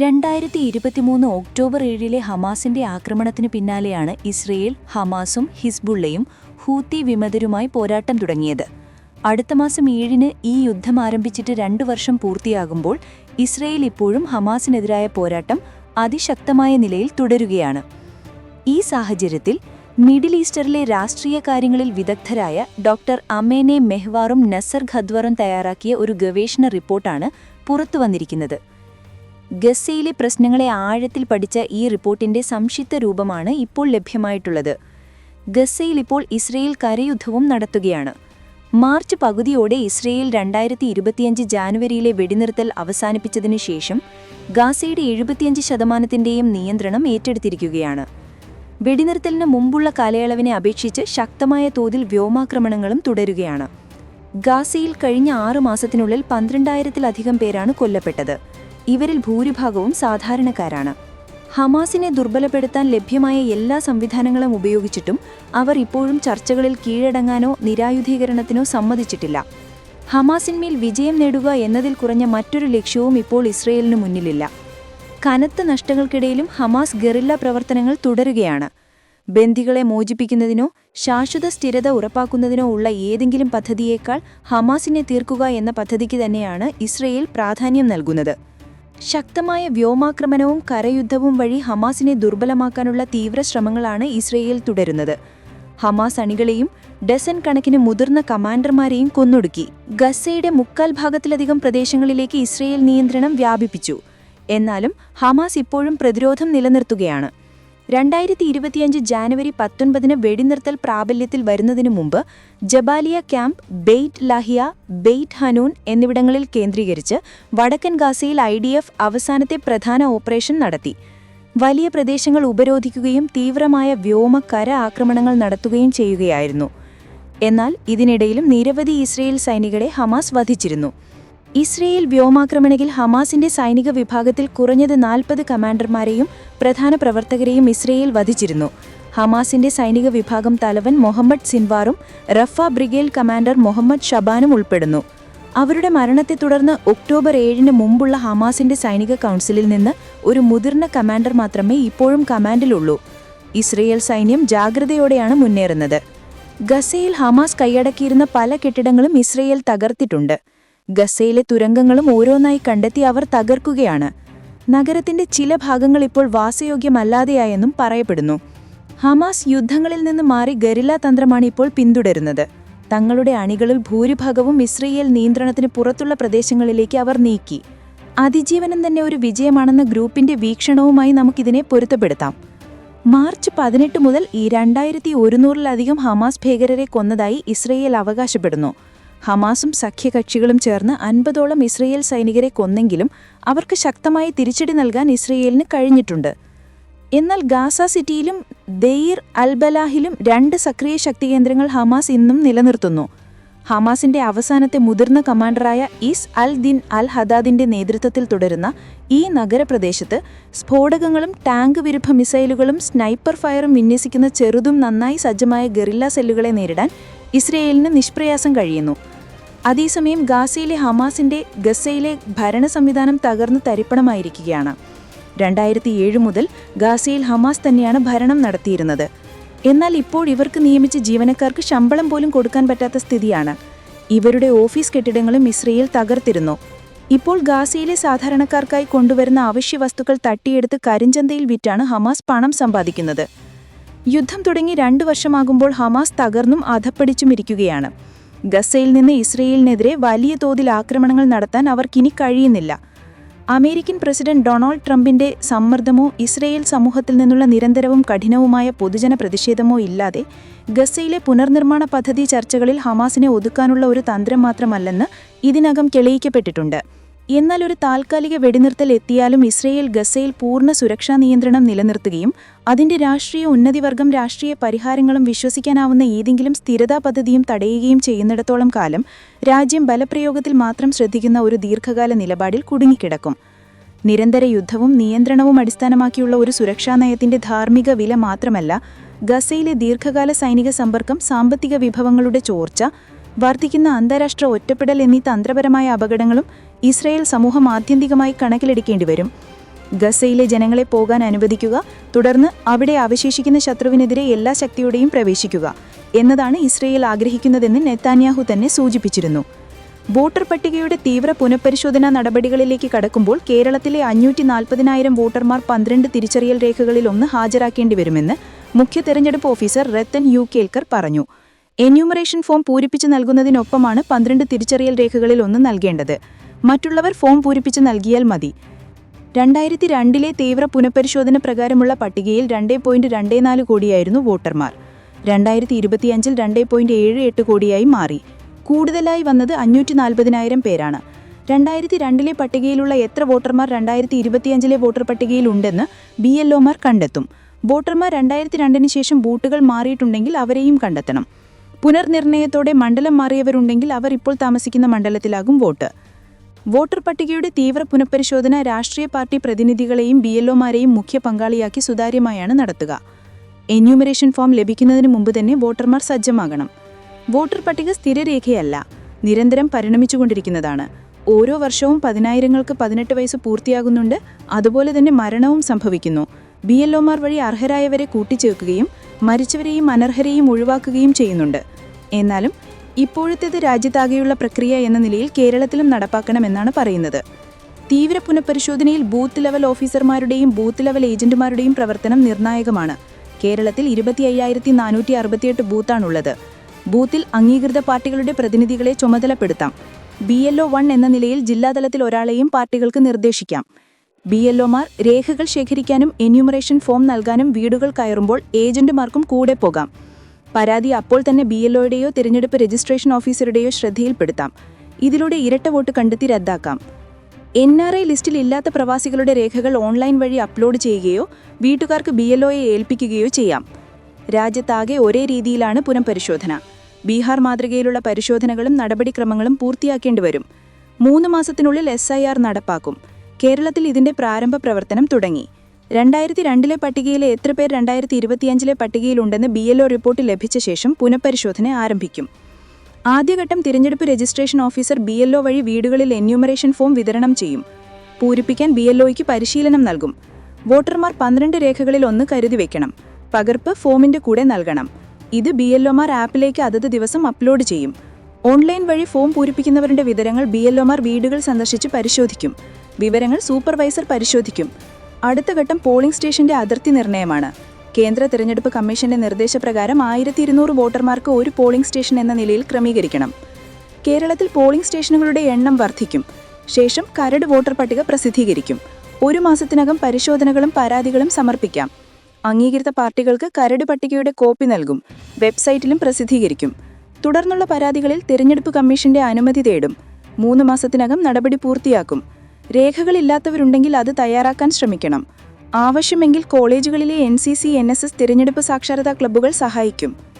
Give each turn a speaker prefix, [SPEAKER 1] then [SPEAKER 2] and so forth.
[SPEAKER 1] രണ്ടായിരത്തി ഇരുപത്തിമൂന്ന് ഒക്ടോബർ ഏഴിലെ ഹമാസിന്റെ ആക്രമണത്തിന് പിന്നാലെയാണ് ഇസ്രയേൽ ഹമാസും ഹിസ്ബുള്ളയും ഹൂത്തി വിമതരുമായി പോരാട്ടം തുടങ്ങിയത്. അടുത്ത മാസം ഏഴിന് ഈ യുദ്ധം ആരംഭിച്ചിട്ട് രണ്ടു വർഷം പൂർത്തിയാകുമ്പോൾ ഇസ്രയേൽ ഇപ്പോഴും ഹമാസിനെതിരായ പോരാട്ടം അതിശക്തമായ നിലയിൽ തുടരുകയാണ്. ഈ സാഹചര്യത്തിൽ മിഡിൽ ഈസ്റ്ററിലെ രാഷ്ട്രീയ കാര്യങ്ങളിൽ വിദഗ്ധരായ ഡോക്ടർ അമേനെ മെഹ്വാറും നസർ ഖദ്വറും തയ്യാറാക്കിയ ഒരു ഗവേഷണ റിപ്പോർട്ടാണ് പുറത്തുവന്നിരിക്കുന്നത്. ഗസയിലെ പ്രശ്നങ്ങളെ ആഴത്തിൽ പഠിച്ച ഈ റിപ്പോർട്ടിന്റെ സംക്ഷിപ്ത രൂപമാണ് ഇപ്പോൾ ലഭ്യമായിട്ടുള്ളത്. ഗസയിൽ ഇപ്പോൾ ഇസ്രയേൽ കരയുദ്ധവും നടത്തുകയാണ്. മാർച്ച് പകുതിയോടെ ഇസ്രയേൽ രണ്ടായിരത്തി ഇരുപത്തിയഞ്ച് ജാനുവരിയിലെ വെടിനിർത്തൽ അവസാനിപ്പിച്ചതിന് ശേഷം ഗാസയുടെ എഴുപത്തിയഞ്ച് ശതമാനത്തിന്റെയും നിയന്ത്രണം ഏറ്റെടുത്തിരിക്കുകയാണ്. വെടിനിർത്തലിന് മുമ്പുള്ള കാലയളവിനെ അപേക്ഷിച്ച് ശക്തമായ തോതിൽ വ്യോമാക്രമണങ്ങളും തുടരുകയാണ്. ഗാസയിൽ കഴിഞ്ഞ ആറു മാസത്തിനുള്ളിൽ പന്ത്രണ്ടായിരത്തിലധികം പേരാണ് കൊല്ലപ്പെട്ടത്. ഇവരിൽ ഭൂരിഭാഗവും സാധാരണക്കാരാണ്. ഹമാസിനെ ദുർബലപ്പെടുത്താൻ ലഭ്യമായ എല്ലാ സംവിധാനങ്ങളും ഉപയോഗിച്ചിട്ടും അവർ ഇപ്പോഴും ചർച്ചകളിൽ കീഴടങ്ങാനോ നിരായുധീകരണത്തിനോ സമ്മതിച്ചിട്ടില്ല. ഹമാസിന്മേൽ വിജയം നേടുക എന്നതിൽ കുറഞ്ഞ മറ്റൊരു ലക്ഷ്യവും ഇപ്പോൾ ഇസ്രയേലിന് മുന്നിലില്ല. കനത്ത നഷ്ടങ്ങൾക്കിടയിലും ഹമാസ് ഗറില്ല പ്രവർത്തനങ്ങൾ തുടരുകയാണ്. ബന്ദികളെ മോചിപ്പിക്കുന്നതിനോ ശാശ്വത സ്ഥിരത ഉറപ്പാക്കുന്നതിനോ ഉള്ള ഏതെങ്കിലും പദ്ധതിയേക്കാൾ ഹമാസിനെ തീർക്കുക എന്ന പദ്ധതിക്ക് തന്നെയാണ് ഇസ്രയേൽ പ്രാധാന്യം നൽകുന്നത്. ശക്തമായ വ്യോമാക്രമണവും കരയുദ്ധവും വഴി ഹമാസിനെ ദുർബലമാക്കാനുള്ള തീവ്ര ശ്രമങ്ങളാണ് ഇസ്രയേൽ തുടരുന്നത്. ഹമാസ് അണികളെയും ഡസൻ കണക്കിന് മുതിർന്ന കമാൻഡർമാരെയും കൊന്നൊടുക്കി. ഗസയുടെ മുക്കാൽ ഭാഗത്തിലധികം പ്രദേശങ്ങളിലേക്ക് ഇസ്രയേൽ നിയന്ത്രണം വ്യാപിപ്പിച്ചു. എന്നാലും ഹമാസ് ഇപ്പോഴും പ്രതിരോധം നിലനിർത്തുകയാണ്. രണ്ടായിരത്തി ഇരുപത്തിയഞ്ച് ജാനുവരി പത്തൊൻപതിന് വെടിനിർത്തൽ പ്രാബല്യത്തിൽ വരുന്നതിനു മുമ്പ് Jabalia camp Beit Lahia Beit Hanoun എന്നിവിടങ്ങളിൽ കേന്ദ്രീകരിച്ച് വടക്കൻ ഗാസയിൽ ഐ അവസാനത്തെ പ്രധാന ഓപ്പറേഷൻ നടത്തി. വലിയ പ്രദേശങ്ങൾ ഉപരോധിക്കുകയും തീവ്രമായ വ്യോമ കര ആക്രമണങ്ങൾ നടത്തുകയും ചെയ്യുകയായിരുന്നു. എന്നാൽ ഇതിനിടയിലും നിരവധി ഇസ്രയേൽ സൈനികരെ ഹമാസ് വധിച്ചിരുന്നു. ഇസ്രയേൽ വ്യോമാക്രമണയിൽ ഹമാസിന്റെ സൈനിക വിഭാഗത്തിൽ കുറഞ്ഞത് നാൽപ്പത് കമാൻഡർമാരെയും പ്രധാന പ്രവർത്തകരെയും ഇസ്രയേൽ വധിച്ചിരുന്നു. ഹമാസിന്റെ സൈനിക വിഭാഗം തലവൻ മുഹമ്മദ് സിൻവാറും റഫ ബ്രിഗേഡ് കമാൻഡർ മുഹമ്മദ് ഷബാനും ഉൾപ്പെടുന്നു. അവരുടെ മരണത്തെ തുടർന്ന് ഒക്ടോബർ ഏഴിന് മുമ്പുള്ള ഹമാസിന്റെ സൈനിക കൗൺസിലിൽ നിന്ന് ഒരു മുതിർന്ന കമാൻഡർ മാത്രമേ ഇപ്പോഴും കമാൻഡിലുള്ളൂ. ഇസ്രയേൽ സൈന്യം ജാഗ്രതയോടെയാണ് മുന്നേറുന്നത്. ഗസയിൽ ഹമാസ് കൈയടക്കിയിരുന്ന പല കെട്ടിടങ്ങളും ഇസ്രയേൽ തകർത്തിട്ടുണ്ട്. ഗസയിലെ തുരങ്കങ്ങളും ഓരോന്നായി കണ്ടെത്തി അവർ തകർക്കുകയാണ്. നഗരത്തിന്റെ ചില ഭാഗങ്ങൾ ഇപ്പോൾ വാസയോഗ്യമല്ലാതെയായെന്നും പറയപ്പെടുന്നു. ഹമാസ് യുദ്ധങ്ങളിൽ നിന്ന് മാറി ഗരില്ല തന്ത്രമാണ് ഇപ്പോൾ പിന്തുടരുന്നത്. തങ്ങളുടെ അണികളിൽ ഭൂരിഭാഗവും ഇസ്രയേൽ നിയന്ത്രണത്തിന് പുറത്തുള്ള പ്രദേശങ്ങളിലേക്ക് അവർ നീക്കി. അതിജീവനം തന്നെ ഒരു വിജയമാണെന്ന ഗ്രൂപ്പിന്റെ വീക്ഷണവുമായി നമുക്കിതിനെ പൊരുത്തപ്പെടുത്താം. മാർച്ച് പതിനെട്ട് മുതൽ ഈ രണ്ടായിരത്തി ഒരുന്നൂറിലധികം ഹമാസ് ഭീകരരെ കൊന്നതായി ഇസ്രയേൽ അവകാശപ്പെടുന്നു. ഹമാസും സഖ്യകക്ഷികളും ചേർന്ന് അൻപതോളം ഇസ്രയേൽ സൈനികരെ കൊന്നെങ്കിലും അവർക്ക് ശക്തമായി തിരിച്ചടി നൽകാൻ ഇസ്രയേലിന് കഴിഞ്ഞിട്ടുണ്ട്. എന്നാൽ ഗാസ സിറ്റിയിലും ദെയ്ർ അൽബലാഹിലും രണ്ട് സക്രിയ ശക്തി കേന്ദ്രങ്ങൾ ഹമാസ് ഇന്നും നിലനിർത്തുന്നു. ഹമാസിന്റെ അവസാനത്തെ മുതിർന്ന കമാൻഡറായ ഇസ് അൽ ദിൻ അൽ ഹദാദിന്റെ നേതൃത്വത്തിൽ തുടരുന്ന ഈ നഗരപ്രദേശത്ത് സ്ഫോടകങ്ങളും ടാങ്ക് വിരുദ്ധ മിസൈലുകളും സ്നൈപ്പർ ഫയറും വിന്യസിക്കുന്ന ചെറുതും നന്നായി സജ്ജമായ ഗറില്ല സെല്ലുകളെ നേരിടാൻ ഇസ്രയേലിന് നിഷ്പ്രയാസം കഴിയുന്നു. അതേസമയം ഗാസയിലെ ഹമാസിന്റെ ഗസയിലെ ഭരണ സംവിധാനം തകർന്ന് തരിപ്പണമായിരിക്കുകയാണ്. രണ്ടായിരത്തി ഏഴ് മുതൽ ഗാസയിൽ ഹമാസ് തന്നെയാണ് ഭരണം നടത്തിയിരുന്നത്. എന്നാൽ ഇപ്പോൾ ഇവർക്ക് നിയമിച്ച ജീവനക്കാർക്ക് ശമ്പളം പോലും കൊടുക്കാൻ പറ്റാത്ത സ്ഥിതിയാണ്. ഇവരുടെ ഓഫീസ് കെട്ടിടങ്ങളും ഇസ്രയേൽ തകർത്തിരുന്നു. ഇപ്പോൾ ഗാസയിലെ സാധാരണക്കാർക്കായി കൊണ്ടുവരുന്ന അവശ്യ വസ്തുക്കൾ തട്ടിയെടുത്ത് കരിഞ്ചന്തയിൽ വിറ്റാണ് ഹമാസ് പണം സമ്പാദിക്കുന്നത്. യുദ്ധം തുടങ്ങി രണ്ടു വർഷമാകുമ്പോൾ ഹമാസ് തകർന്നും അധപ്പടിച്ചുമിരിക്കുകയാണ് ഗസയിൽ നിന്ന് ഇസ്രയേലിനെതിരെ വലിയ തോതിൽ ആക്രമണങ്ങൾ നടത്താൻ അവർക്കിനി കഴിയുന്നില്ല. അമേരിക്കൻ പ്രസിഡന്റ് ഡൊണാൾഡ് ട്രംപിന്റെ സമ്മർദ്ദമോ ഇസ്രയേൽ സമൂഹത്തിൽ നിന്നുള്ള നിരന്തരവും കഠിനവുമായ പൊതുജന പ്രതിഷേധമോ ഇല്ലാതെ ഗസയിലെ പുനർനിർമ്മാണ പദ്ധതി ചർച്ചകളിൽ ഹമാസിനെ ഒതുക്കാനുള്ള ഒരു തന്ത്രം മാത്രമല്ലെന്ന് ഇതിനകം തെളിയിക്കപ്പെട്ടിട്ടുണ്ട്. എന്നാൽ ഒരു താൽക്കാലിക വെടിനിർത്തൽ എത്തിയാലും ഇസ്രയേൽ ഗസയിൽ പൂർണ സുരക്ഷാ നിയന്ത്രണം നിലനിർത്തുകയും അതിന്റെ രാഷ്ട്രീയ ഉന്നതിവർഗം രാഷ്ട്രീയ പരിഹാരങ്ങളും വിശ്വസിക്കാനാവുന്ന ഏതെങ്കിലും സ്ഥിരതാ പദ്ധതിയും തടയുകയും ചെയ്യുന്നിടത്തോളം കാലം രാജ്യം ബലപ്രയോഗത്തിൽ മാത്രം ശ്രദ്ധിക്കുന്ന ഒരു ദീർഘകാല നിലപാടിൽ കുടുങ്ങിക്കിടക്കും. നിരന്തര യുദ്ധവും നിയന്ത്രണവും അടിസ്ഥാനമാക്കിയുള്ള ഒരു സുരക്ഷാ നയത്തിന്റെ ധാർമ്മിക വില മാത്രമല്ല ഗസയിലെ ദീർഘകാല സൈനിക സമ്പർക്കം സാമ്പത്തിക വിഭവങ്ങളുടെ ചോർച്ച വർദ്ധിക്കുന്ന അന്താരാഷ്ട്ര ഒറ്റപ്പെടൽ എന്നീ തന്ത്രപരമായ അപകടങ്ങളും ഇസ്രയേൽ സമൂഹം ആത്യന്തികമായി കണക്കിലെടുക്കേണ്ടി വരും.
[SPEAKER 2] ഗസയിലെ ജനങ്ങളെ പോകാൻ അനുവദിക്കുക തുടർന്ന് അവിടെ അവശേഷിക്കുന്ന ശത്രുവിനെതിരെ എല്ലാ ശക്തിയോടെയും പ്രവേശിക്കുക എന്നതാണ് ഇസ്രയേൽ ആഗ്രഹിക്കുന്നതെന്ന് നെത്താന്യാഹു തന്നെ സൂചിപ്പിച്ചിരുന്നു. വോട്ടർ പട്ടികയുടെ തീവ്ര പുനഃപരിശോധനാ നടപടികളിലേക്ക് കടക്കുമ്പോൾ കേരളത്തിലെ അഞ്ഞൂറ്റി നാൽപ്പതിനായിരം വോട്ടർമാർ പന്ത്രണ്ട് തിരിച്ചറിയൽ രേഖകളിൽ ഒന്ന് ഹാജരാക്കേണ്ടി വരുമെന്ന് മുഖ്യ തെരഞ്ഞെടുപ്പ് ഓഫീസർ രത്തൻ യു കേൽക്കർ പറഞ്ഞു. എന്യൂമറേഷൻ ഫോം പൂരിപ്പിച്ച് നൽകുന്നതിനൊപ്പമാണ് പന്ത്രണ്ട് തിരിച്ചറിയൽ രേഖകളിൽ ഒന്ന് നൽകേണ്ടത്. മറ്റുള്ളവർ ഫോം പൂരിപ്പിച്ച് നൽകിയാൽ മതി. രണ്ടായിരത്തി രണ്ടിലെ തീവ്ര പുനഃപരിശോധന പ്രകാരമുള്ള പട്ടികയിൽ രണ്ടേ പോയിന്റ് രണ്ടേ നാല് കോടിയായിരുന്നു വോട്ടർമാർ. രണ്ടായിരത്തി ഇരുപത്തിയഞ്ചിൽ രണ്ടേ പോയിന്റ് ഏഴ് എട്ട് കോടിയായി മാറി. കൂടുതലായി വന്നത് അഞ്ഞൂറ്റി നാൽപ്പതിനായിരം പേരാണ്. രണ്ടായിരത്തി രണ്ടിലെ പട്ടികയിലുള്ള എത്ര വോട്ടർമാർ രണ്ടായിരത്തി ഇരുപത്തിയഞ്ചിലെ വോട്ടർ പട്ടികയിൽ ഉണ്ടെന്ന് ബി എൽ ഒമാർ കണ്ടെത്തും. വോട്ടർമാർ രണ്ടായിരത്തി രണ്ടിന് ശേഷം ബൂട്ടുകൾ മാറിയിട്ടുണ്ടെങ്കിൽ അവരെയും കണ്ടെത്തണം. പുനർനിർണയത്തോടെ മണ്ഡലം മാറിയവരുണ്ടെങ്കിൽ അവർ ഇപ്പോൾ താമസിക്കുന്ന മണ്ഡലത്തിലാകും വോട്ട്. വോട്ടർ പട്ടികയുടെ തീവ്ര പുനഃപരിശോധന രാഷ്ട്രീയ പാർട്ടി പ്രതിനിധികളെയും ബി എൽഒമാരെയും മുഖ്യ പങ്കാളിയാക്കി സുതാര്യമായാണ് നടത്തുക. എന്യൂമറേഷൻ ഫോം ലഭിക്കുന്നതിന് മുമ്പ് തന്നെ വോട്ടർമാർ സജ്ജമാകണം. വോട്ടർ പട്ടിക സ്ഥിരരേഖയല്ല നിരന്തരം പരിണമിച്ചുകൊണ്ടിരിക്കുന്നതാണ്. ഓരോ വർഷവും പതിനായിരങ്ങൾക്ക് പതിനെട്ട് വയസ്സ് പൂർത്തിയാകുന്നുണ്ട് അതുപോലെ തന്നെ മരണവും സംഭവിക്കുന്നു. ബി എൽഒമാർ വഴി അർഹരായവരെ കൂട്ടിച്ചേർക്കുകയും മരിച്ചവരെയും അനർഹരെയും ഒഴിവാക്കുകയും ചെയ്യുന്നുണ്ട്. എന്നാലും ഇപ്പോഴത്തേത് രാജ്യത്താകെയുള്ള പ്രക്രിയ എന്ന നിലയിൽ കേരളത്തിലും നടപ്പാക്കണമെന്നാണ് പറയുന്നത്. തീവ്ര പുനഃപരിശോധനയിൽ ബൂത്ത് ലെവൽ ഓഫീസർമാരുടെയും ബൂത്ത് ലെവൽ ഏജന്റുമാരുടെയും പ്രവർത്തനം നിർണായകമാണ്. കേരളത്തിൽ ഇരുപത്തി അയ്യായിരത്തി നാനൂറ്റി അറുപത്തിയെട്ട് ബൂത്താണുള്ളത്. ബൂത്തിൽ അംഗീകൃത പാർട്ടികളുടെ പ്രതിനിധികളെ ചുമതലപ്പെടുത്താം. ബി എൽ വൺ എന്ന നിലയിൽ ജില്ലാതലത്തിൽ ഒരാളെയും പാർട്ടികൾക്ക് നിർദ്ദേശിക്കാം. ബി എൽ ഒമാർ രേഖകൾ ശേഖരിക്കാനും എന്യൂമറേഷൻ ഫോം നൽകാനും വീടുകൾ കയറുമ്പോൾ ഏജന്റുമാർക്കും കൂടെ പോകാം. പരാതി അപ്പോൾ തന്നെ ബി എൽഒയുടെയോ തിരഞ്ഞെടുപ്പ് രജിസ്ട്രേഷൻ ഓഫീസറുടെയോ ശ്രദ്ധയിൽപ്പെടുത്താം. ഇതിലൂടെ ഇരട്ട വോട്ട് കണ്ടെത്തി റദ്ദാക്കാം. എൻ ആർ ഐ ലിസ്റ്റിൽ ഇല്ലാത്ത പ്രവാസികളുടെ രേഖകൾ ഓൺലൈൻ വഴി അപ്ലോഡ് ചെയ്യുകയോ വീട്ടുകാർക്ക് ബി എൽഒയെ ഏൽപ്പിക്കുകയോ ചെയ്യാം. രാജ്യത്താകെ ഒരേ രീതിയിലാണ് പുനഃപരിശോധന. ബീഹാർ മാതൃകയിലുള്ള പരിശോധനകളും നടപടിക്രമങ്ങളും പൂർത്തിയാക്കേണ്ടി വരും. മൂന്ന് മാസത്തിനുള്ളിൽ എസ് നടപ്പാക്കും. കേരളത്തിൽ ഇതിന്റെ പ്രാരംഭ പ്രവർത്തനം തുടങ്ങി. രണ്ടായിരത്തി രണ്ടിലെ പട്ടികയിലെ എത്ര പേർ രണ്ടായിരത്തി ഇരുപത്തിയഞ്ചിലെ പട്ടികയിലുണ്ടെന്ന് ബി എൽഒ റിപ്പോർട്ട് ലഭിച്ച ശേഷം പുനഃപരിശോധന ആരംഭിക്കും. ആദ്യഘട്ടം തിരഞ്ഞെടുപ്പ് രജിസ്ട്രേഷൻ ഓഫീസർ ബി എൽഒ വഴി വീടുകളിൽ എന്യൂമറേഷൻ ഫോം വിതരണം ചെയ്യും. പൂരിപ്പിക്കാൻ ബി എൽഒയ്ക്ക് പരിശീലനം നൽകും. വോട്ടർമാർ പന്ത്രണ്ട് രേഖകളിൽ ഒന്ന് കരുതി വെക്കണം. പകർപ്പ് ഫോമിന്റെ കൂടെ നൽകണം. ഇത് ബി എൽഒമാർ ആപ്പിലേക്ക് അതത് ദിവസം അപ്ലോഡ് ചെയ്യും. ഓൺലൈൻ വഴി ഫോം പൂരിപ്പിക്കുന്നവരുടെ വിവരങ്ങൾ ബി എൽഒമാർ വീടുകൾ സന്ദർശിച്ച് പരിശോധിക്കും. വിവരങ്ങൾ സൂപ്പർവൈസർ പരിശോധിക്കും. അടുത്ത ഘട്ടം പോളിംഗ് സ്റ്റേഷന്റെ അതിർത്തി നിർണയമാണ്. കേന്ദ്ര തിരഞ്ഞെടുപ്പ് കമ്മീഷന്റെ നിർദ്ദേശപ്രകാരം ആയിരത്തി ഇരുന്നൂറ് വോട്ടർമാർക്ക് ഒരു പോളിംഗ് സ്റ്റേഷൻ എന്ന നിലയിൽ ക്രമീകരിക്കണം. കേരളത്തിൽ പോളിംഗ് സ്റ്റേഷനുകളുടെ എണ്ണം വർദ്ധിക്കും. ശേഷം കരട് വോട്ടർ പട്ടിക പ്രസിദ്ധീകരിക്കും. ഒരു മാസത്തിനകം പരിശോധനകളും പരാതികളും സമർപ്പിക്കാം. അംഗീകൃത പാർട്ടികൾക്ക് കരട് പട്ടികയുടെ കോപ്പി നൽകും. വെബ്സൈറ്റിലും പ്രസിദ്ധീകരിക്കും. തുടർന്നുള്ള പരാതികളിൽ തിരഞ്ഞെടുപ്പ് കമ്മീഷന്റെ അനുമതി തേടും. മൂന്ന് മാസത്തിനകം നടപടി പൂർത്തിയാക്കും. രേഖകളില്ലാത്തവരുണ്ടെങ്കിൽ അത് തയ്യാറാക്കാൻ ശ്രമിക്കണം. ആവശ്യമെങ്കിൽ കോളേജുകളിലെ N C C N S S തിരഞ്ഞെടുപ്പ് സാക്ഷരതാ ക്ലബ്ബുകൾ സഹായിക്കും.